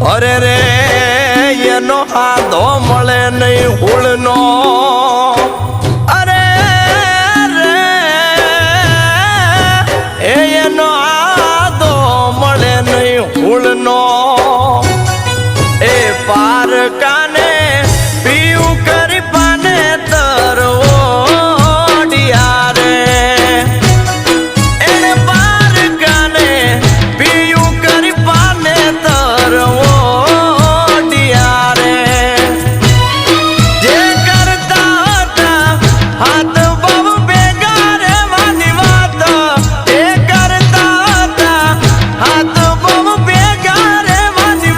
અરે રે એનો હાથો મળે નહીં હુળનો અરે રે એનો હાથો મળે નહીં હુળનો